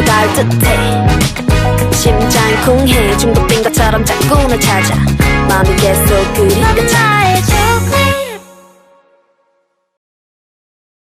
너도 닿을 듯해. 심장 쿵해 중독된 것처럼 자꾸 날 찾아. 마음이 계속 그리워져